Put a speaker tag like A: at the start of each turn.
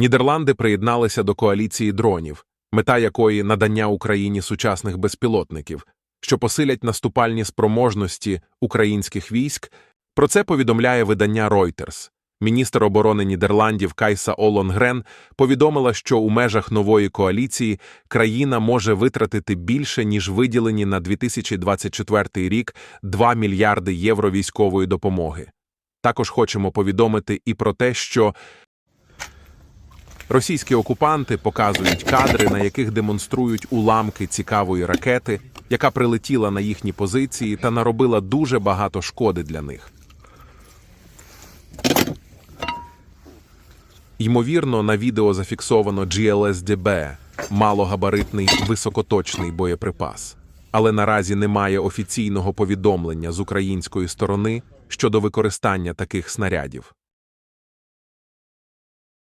A: Нідерланди приєдналися до коаліції дронів, мета якої надання Україні сучасних безпілотників, що посилять наступальні спроможності українських військ. Про це повідомляє видання Reuters. Міністр оборони Нідерландів Кайса Олонгрен повідомила, що у межах нової коаліції країна може витратити більше, ніж виділені на 2024 рік 2 мільярди євро військової допомоги. Також хочемо повідомити і про те, що російські окупанти показують кадри, на яких демонструють уламки цікавої ракети, яка прилетіла на їхні позиції та наробила дуже багато шкоди для них. Ймовірно, на відео зафіксовано GLSDB – малогабаритний високоточний боєприпас. Але наразі немає офіційного повідомлення з української сторони щодо використання таких снарядів.